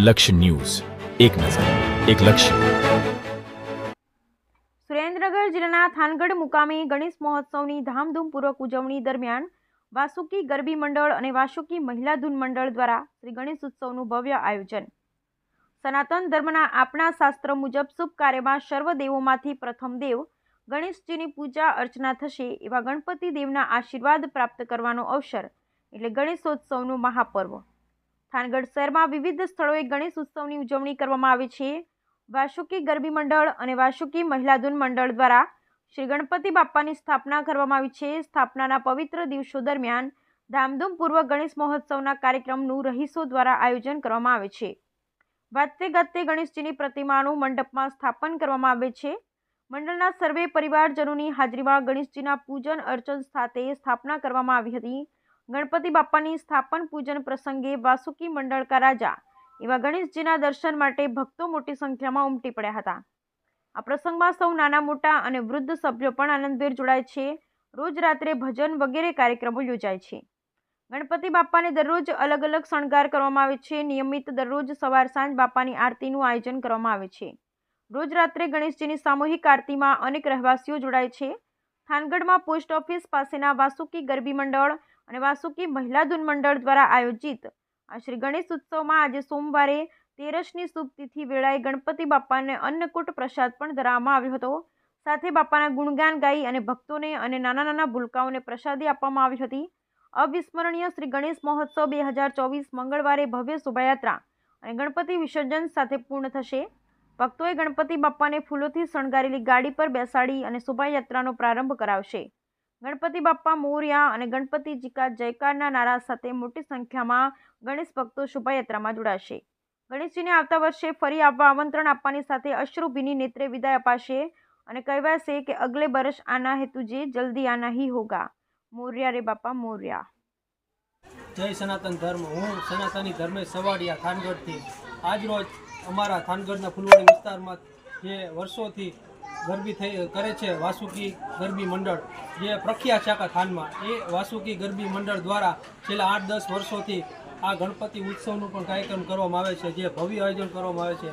લક્ષ્ય ન્યૂઝ. એક નજર, એક લક્ષ્ય. સુરેન્દ્રનગર જિલ્લાના થાનગઢ મુકામે ગણેશ મહોત્સવની ધામધૂમપૂર્વક ઉજવણી દરમિયાન વાસુકી ગરબી મંડળ અને વાસુકી મહિલા ધૂન મંડળ દ્વારા શ્રી ગણેશ ઉત્સવનું ભવ્ય આયોજન. સનાતન ધર્મના આપણા શાસ્ત્ર મુજબ શુભ કાર્યમાં સર્વ દેવોમાંથી પ્રથમ દેવ ગણેશજીની પૂજા અર્ચના થશે એવા ગણપતિ દેવના આશીર્વાદ પ્રાપ્ત કરવાનો અવસર એટલે ગણેશોત્સવનું મહાપર્વ. થાનગઢ શહેરમાં વિવિધ સ્થળોએ ગણેશ ઉત્સવની ઉજવણી કરવામાં આવે છે. વાસુકી ગરબી મંડળ અને વાસુકી મહિલાધૂન મંડળ દ્વારા શ્રી ગણપતિ બાપ્પાની સ્થાપના કરવામાં આવી છે. સ્થાપનાના પવિત્ર દિવસો દરમિયાન ધામધૂમપૂર્વક ગણેશ મહોત્સવના કાર્યક્રમનું રહીશો દ્વારા આયોજન કરવામાં આવે છે. વાતે ગાતે ગણેશજીની પ્રતિમાનું મંડપમાં સ્થાપન કરવામાં આવે છે. મંડળના સર્વે પરિવારજનોની હાજરીમાં ગણેશજીના પૂજન અર્ચન સાથે સ્થાપના કરવામાં આવી હતી. ગણપતિ બાપ્પાની સ્થાપન પૂજન પ્રસંગે વાસુકી મંડળ રાજા એવા ગણેશજીના દર્શન માટે ભક્તો મોટી સંખ્યામાં ઉમટી પડ્યા હતા. આ પ્રસંગમાં સૌ નાના મોટા અને વૃદ્ધ સભ્યો પણ આનંદભેર જોડાય છે. રોજ રાત્રે ભજન વગેરે કાર્યક્રમો યોજાય છે. ગણપતિ બાપાને દરરોજ અલગ અલગ શણગાર કરવામાં આવે છે. નિયમિત દરરોજ સવાર સાંજ બાપાની આરતીનું આયોજન કરવામાં આવે છે. રોજ રાત્રે ગણેશજીની સામૂહિક આરતીમાં અનેક રહેવાસીઓ જોડાય છે. થાનગઢમાં પોસ્ટ ઓફિસ પાસેના વાસુકી ગરબી મંડળ અને વાસુકી મહિલા ધૂન મંડળ દ્વારા આયોજિત આ શ્રી ગણેશ ઉત્સવમાં આજે સોમવારે તેરસની શુભ તિથિ વેળાએ ગણપતિ બાપ્પાને અન્નકૂટ પ્રસાદ પણ ધરાવવામાં આવ્યો હતો. સાથે બાપાના ગુણગાન ગાઈ અને ભક્તોને અને નાના નાના ભૂલકાઓને પ્રસાદી આપવામાં આવી હતી. અવિસ્મરણીય શ્રી ગણેશ મહોત્સવ બે હજાર ચોવીસ મંગળવારે ભવ્ય શોભાયાત્રા અને ગણપતિ વિસર્જન સાથે પૂર્ણ થશે. ભક્તોએ ગણપતિ બાપ્પાને ફૂલોથી શણગારેલી ગાડી પર બેસાડી અને શોભાયાત્રાનો પ્રારંભ કરાવશે. ગણપતિ બાપ્પા મોર્યા અને ગણપતિજી કા જયકારના નારા સાથે મોટી સંખ્યામાં ગણેશ ભક્તો શોભાયાત્રામાં જોડાશે. ગણેશજીને આવતા વર્ષે ફરી આવવા આમંત્રણ આપવાની સાથે અશ્રુભીની નેત્રે વિદાય અપાશે અને કહેવાશે કે અગલે બરસ આના હે તુજે જલ્દી આના હી હોગા. મોર્યા રે બાપા, મોર્યા. જય સનાતન ધર્મ. હું સનાતની ધર્મે સવાડિયા, થાનગઢથી. આજરોજ અમારા થાનગઢના ફૂલવાડી વિસ્તારમાં જે વર્ષોથી ગરબી થઈ, કરે છે વાસુકી ગરબી મંડળ. જે પ્રખ્યાત શાખા થાનમાં એ વાસુકી ગરબી મંડળ દ્વારા છેલ્લા આઠ દસ વર્ષોથી આ ગણપતિ ઉત્સવનું પણ કાર્યક્રમ કરવામાં આવે છે, જે ભવ્ય આયોજન કરવામાં આવે છે.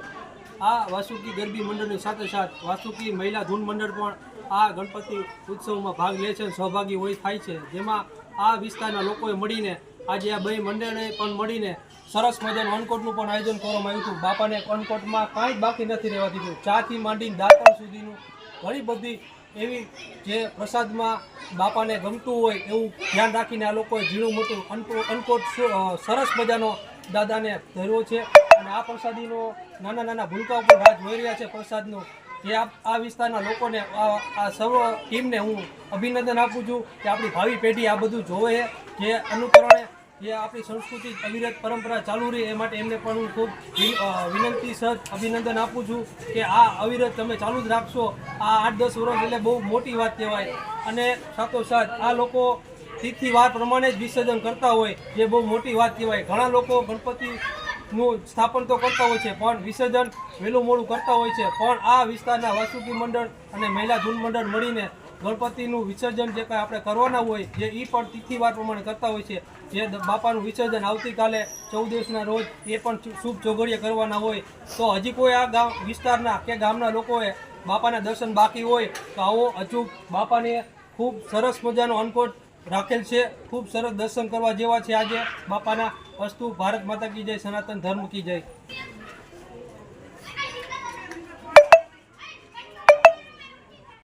આ વાસુકી ગરબી મંડળની સાથે સાથ વાસુકી મહિલા ધૂન મંડળ પણ આ ગણપતિ ઉત્સવમાં ભાગ લે છે સહભાગી હોય થાય છે. જેમાં આ વિસ્તારના લોકોએ મળીને આજે આ બે મંડળે પણ મળીને સરસ મજાનું અન્નકોટનું પણ આયોજન કરવામાં આવ્યું હતું. બાપાને અન્નકોટમાં કાંઈ જ બાકી નથી રહેવા દીધું ચાથી માંડીને દાંતણ સુધીનું ઘણી બધી એવી જે પ્રસાદમાં બાપાને ગમતું હોય એવું ધ્યાન રાખીને આ લોકોએ ઝીણું મોટું અનકોટ સરસ મજાનો દાદાને ધર્યો છે. અને આ પ્રસાદીનો નાના નાના ભૂલકાઓ ઉપર રાહ જોઈ રહ્યા છે પ્રસાદનો. જે આ વિસ્તારના લોકોને આ સર્વ ટીમને હું અભિનંદન આપું છું કે આપણી ભાવિ પેઢી આ બધું જોવે જે અનુકરણે જે આપણી સંસ્કૃતિ અવિરત પરંપરા ચાલુ રહી એ માટે એમને પણ હું ખૂબ વિનંતી સર અભિનંદન આપું છું કે આ અવિરત તમે ચાલુ જ રાખશો. આ આઠ દસ વર્ષ એટલે બહુ મોટી વાત કહેવાય. અને સાથોસાથ આ લોકો તિથિ વાર પ્રમાણે જ વિસર્જન કરતા હોય જે બહુ મોટી વાત કહેવાય. ઘણા લોકો ગણપતિનું સ્થાપન તો કરતા હોય છે, પણ વિસર્જન વહેલું મોડું કરતા હોય છે. પણ આ વિસ્તારના વાસુકી મંડળ અને મહિલા ધૂન મંડળ મળીને ગણપતિનું વિસર્જન જે કાંઈ આપણે કરવાના હોય, જે એ પણ તિથિવાર પ્રમાણે કરતા હોય છે, જે બાપાનું વિસર્જન આવતીકાલે ચૌદ દિવસના રોજ એ પણ શુભ ચોઘડિયે કરવાના હોય, તો હજી કોઈ આ ગામ, વિસ્તારના કે ગામના લોકોએ બાપાના દર્શન બાકી હોય, તો આવો અચૂક બાપાને ખૂબ સરસ મજાનો અનકોટ રાખેલ છે, ખૂબ સરસ દર્શન કરવા જેવા છે આજે બાપાના. વસ્તુ ભારત માતા કી જય, સનાતન ધર્મ કી જય.